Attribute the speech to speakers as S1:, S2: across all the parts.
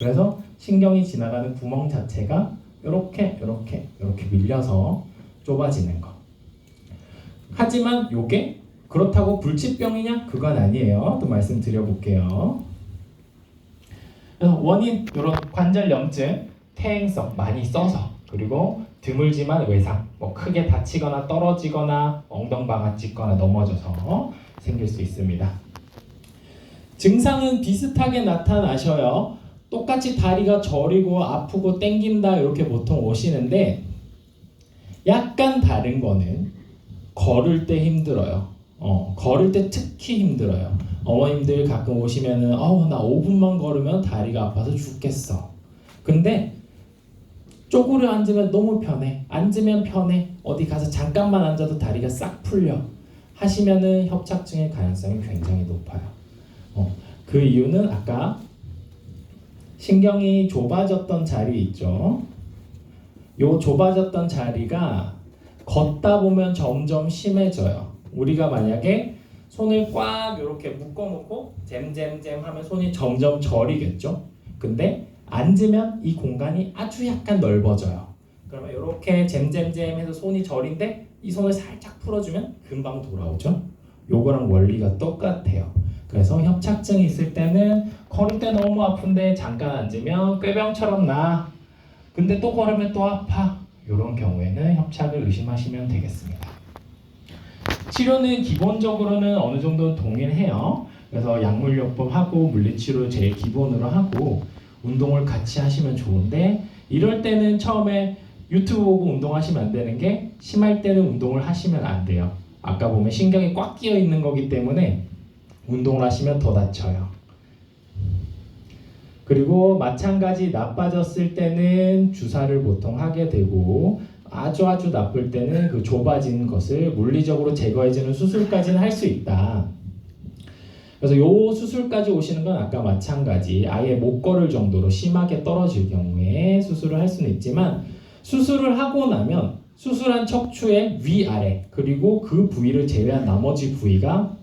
S1: 그래서 신경이 지나가는 구멍 자체가 이렇게 이렇게 이렇게 밀려서 좁아지는 거. 하지만 요게 그렇다고 불치병이냐? 그건 아니에요. 또 말씀드려 볼게요. 그래서 원인 이런 관절 염증 퇴행성 많이 써서 그리고 드물지만 외상 뭐 크게 다치거나 떨어지거나 엉덩방아 찢거나 넘어져서 생길 수 있습니다. 증상은 비슷하게 나타나셔요. 똑같이 다리가 저리고 아프고 땡긴다 이렇게 보통 오시는데 약간 다른 거는 걸을 때 힘들어요. 어, 걸을 때 특히 힘들어요. 어머님들 가끔 오시면은 어우 나 5분만 걸으면 다리가 아파서 죽겠어. 근데 쪼그려 앉으면 너무 편해. 앉으면 편해. 어디 가서 잠깐만 앉아도 다리가 싹 풀려. 하시면은 협착증의 가능성이 굉장히 높아요. 어, 그 이유는 아까 신경이 좁아졌던 자리 있죠. 요 좁아졌던 자리가 걷다 보면 점점 심해져요. 우리가 만약에 손을 꽉 이렇게 묶어놓고 잼잼잼 하면 손이 점점 저리겠죠. 근데 앉으면 이 공간이 아주 약간 넓어져요. 그러면 이렇게 잼잼잼 해서 손이 저린데 이 손을 살짝 풀어주면 금방 돌아오죠. 요거랑 원리가 똑같아요. 그래서 협착증이 있을 때는 걸을 때 너무 아픈데 잠깐 앉으면 꾀병처럼 나. 근데 또 걸으면 또 아파. 이런 경우에는 협착을 의심하시면 되겠습니다. 치료는 기본적으로는 어느 정도 동일해요. 그래서 약물요법 하고 물리치료 제일 기본으로 하고 운동을 같이 하시면 좋은데 이럴 때는 처음에 유튜브 보고 운동하시면 안 되는 게 심할 때는 운동을 하시면 안 돼요. 아까 보면 신경이 꽉 끼어 있는 거기 때문에 운동을 하시면 더 다쳐요. 그리고 마찬가지 나빠졌을 때는 주사를 보통 하게 되고 아주 아주 나쁠 때는 그 좁아진 것을 물리적으로 제거해주는 수술까지는 할 수 있다. 그래서 요 수술까지 오시는 건 아까 마찬가지 아예 못 걸을 정도로 심하게 떨어질 경우에 수술을 할 수는 있지만 수술을 하고 나면 수술한 척추의 위아래 그리고 그 부위를 제외한 나머지 부위가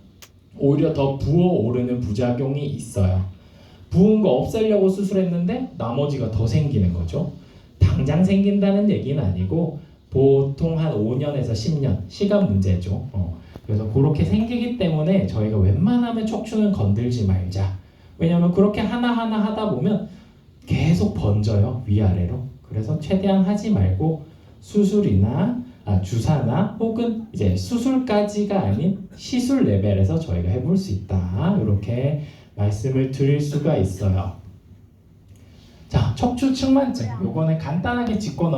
S1: 오히려 더 부어오르는 부작용이 있어요. 부은 거 없애려고 수술했는데 나머지가 더 생기는 거죠. 당장 생긴다는 얘기는 아니고 보통 한 5년에서 10년 시간 문제죠. 어. 그래서 그렇게 생기기 때문에 저희가 웬만하면 척추는 건들지 말자. 왜냐하면 그렇게 하나하나 하다 보면 계속 번져요 위아래로. 그래서 최대한 하지 말고 수술이나 아, 주사나 혹은 이제 수술까지가 아닌 시술 레벨에서 저희가 해볼 수 있다. 이렇게 말씀을 드릴 수가 있어요. 자, 척추 측만증. 요거는 간단하게 짚고 넘